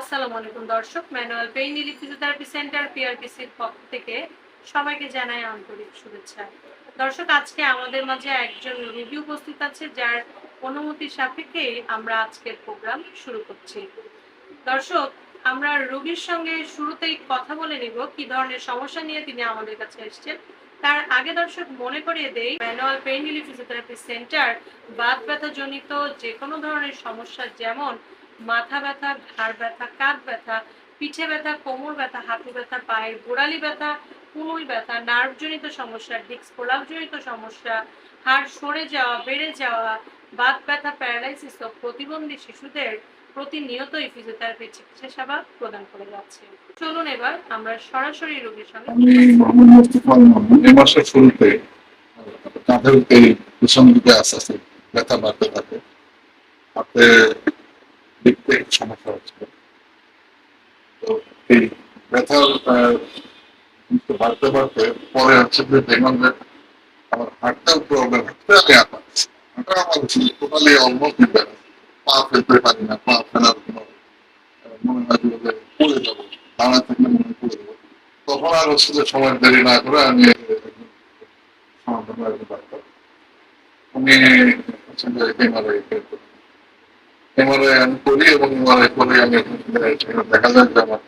আসসালামু আলাইকুম দর্শক, manual pain relief physiotherapy centre, পিআরপিসির পক্ষ থেকে সবাইকে জানাই আন্তরিক শুভেচ্ছা। দর্শক, আজকে আমাদের মাঝে একজন উপস্থিত আছে, যার অনুমতি সাপেক্ষে আমরা আজকের প্রোগ্রাম শুরু করছি। দর্শক, আমরা রোগীর সঙ্গে শুরুতেই কথা বলে নিব, কি ধরনের সমস্যা নিয়ে তিনি আমাদের কাছে এসেছেন। তার আগে দর্শক, মনে করিয়ে দেই, manual pain relief physiotherapy centre Baat ব্যথা যে কোনো ধরনের সমস্যা, যেমন মাথা ব্যথা ঘাড় ব্যথা কাঁধ ব্যথা পিঠে ব্যথা কোমর ব্যথা হাঁটু ব্যথা পায়ের গোড়ালি ব্যথা কুনুই ব্যথা নার্ভজনিত সমস্যা ডিস্ক প্রলাপজনিত সমস্যা হাড় সরে যাওয়া বেড়ে যাওয়া বাত ব্যথা প্যারালাইসিস ও প্রতিবন্ধী শিশুদের প্রতিনিয়তই ফিজিওথেরাপি চিকিৎসা সেবা প্রদান করে যাচ্ছে। চলুন এবার আমরা সরাসরি রোগীর সঙ্গে মাসের শুরুতে কাঁধের এই পিছন দিকে আস্তে আস্তে ব্যথা বাড়তে থাকে। হাতে দেখতে সমস্যা হচ্ছে তো এই ব্যথার বাড়তে বাড়তে পরে হচ্ছে যে দেখলাম যে আমার হাঁটতেও প্রবলেম হচ্ছে আমি আঁকা হাঁটা আমার টোটালি অলমোস্ট পা ফেলতে পারি না পা ফেলার কোনো মনে হয় যে পড়ে যাব দাঁড়া থাকলে মনে পড়ে যাব তখন আর হচ্ছে যে সময় দেরি না করে আমি সমাধান করে ডাক্তার উনি হচ্ছে যে এমআরআই এমআরআই আমি করি এবং এমআরআই করে আমি দেখা যায় যে আমার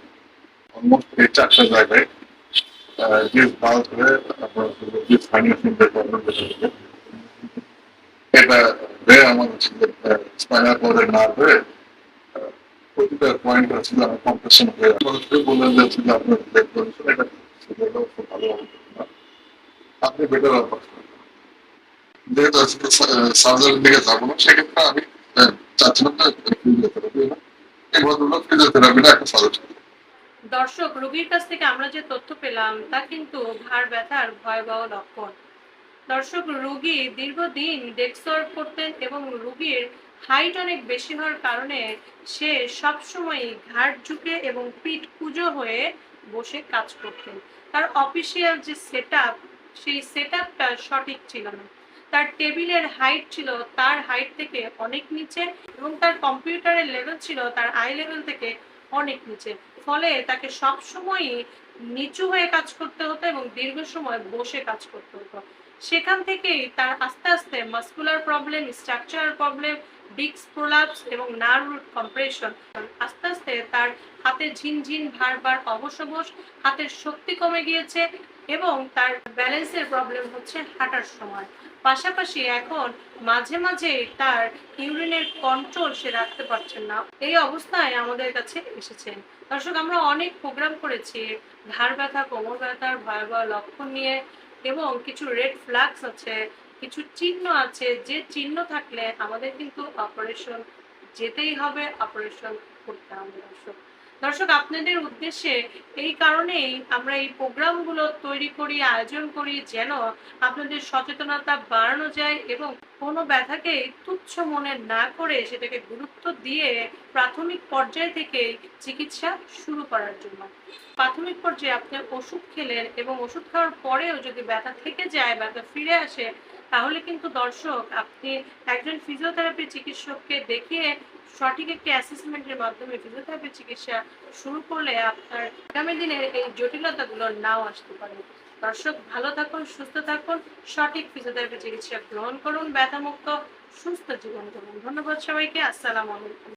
অলমোস্ট এই জায়গায় আপনার এটা হয়ে আমার স্পাইনাল কর্ডের না হয়ে প্রতিটা পয়েন্ট হচ্ছে যে আমার কম্প্রেশন হয়ে বললেন যে আপনার এটা ভালো আপনি বেটার অভ্যাস যেহেতু সার্জারির দিকে যাব না সেক্ষেত্রে আমি আহ, দর্শক, রোগীর কাছ থেকে আমরা যে তথ্য পেলাম, তা কিন্তু ঘাড় ব্যথার ভয়াবহ লক্ষণ। দর্শক, রোগী দীর্ঘদিন ওয়ার্ক করতেন এবং রোগীর হাইট অনেক বেশি হওয়ার কারণে সে সবসময় ঘাড় ঝুঁকে এবং পিঠ কুজো হয়ে বসে কাজ করতেন। তার অফিসিয়াল যে সেট সেই সেট সঠিক ছিল না। তার টেবিলের হাইট ছিল, তার হাইট থেকে অনেক নিচে এবং তার কম্পিউটারের লেভেল ছিল, তার আই লেভেল থেকে অনেক নিচে। ফলে তাকে সব সময়ই নিচু হয়ে কাজ করতে হতো এবং দীর্ঘ সময় বসে কাজ করতে হতো। সেখান থেকেই তার আস্তে আস্তে muscular problem structural problem disc prolapse এবং নার্ভ রুট কম্প্রেশন আস্তে আস্তে তার হাতে ঝিনঝিন ভারবার অবসবস হাতের শক্তি কমে গিয়েছে। এবং তার ব্যালেন্সের প্রবলেম হচ্ছে হাঁটার সময়। পাশাপাশি এখন মাঝে মাঝে তার ইউরিনের কন্ট্রোল সে রাখতে পারছেন না। এই অবস্থায় আমাদের কাছে এসেছেন। দর্শক, আমরা অনেক প্রোগ্রাম করেছি, ঘাড় ব্যথা, কোমর ব্যথার ভয়াবহ লক্ষণ নিয়ে এবং কিছু রেড ফ্ল্যাগস আছে, কিছু চিহ্ন আছে। যে চিহ্ন থাকলে আমাদের কিন্তু অপারেশন যেতেই হবে অপারেশন করতে হবে। দর্শক দর্শক, আপনাদের উদ্দেশ্যে এই কারণেই আমরা এই প্রোগ্রামগুলো তৈরি করি, আয়োজন করি, যেন আপনাদের সচেতনতা বাড়ানো যায় এবং কোনো ব্যথাকে তুচ্ছ মনে না করে সেটাকে গুরুত্ব দিয়ে প্রাথমিক পর্যায় থেকে চিকিৎসা শুরু করার জন্য। প্রাথমিক পর্যায়ে আপনি ওষুধ খেলেন এবং ওষুধ খাওয়ার পরেও যদি ব্যথা থেকে যায়, ব্যথা ফিরে আসে, তাহলে কিন্তু দর্শক, আপনি একজন ফিজিওথেরাপি চিকিৎসককে দেখিয়ে সঠিক একটি অ্যাসেসমেন্টের মাধ্যমে ফিজিওথেরাপি চিকিৎসা শুরু করলে আপনার আগামী দিনের এই জটিলতাগুলো নাও আসতে পারে। দর্শক, ভালো থাকুন, সুস্থ থাকুন, সঠিক ফিজিওথেরাপি চিকিৎসা গ্রহণ করুন, ব্যথামুক্ত, সুস্থ জীবন করুন ধন্যবাদ সবাইকে, আসসালামু আলাইকুম।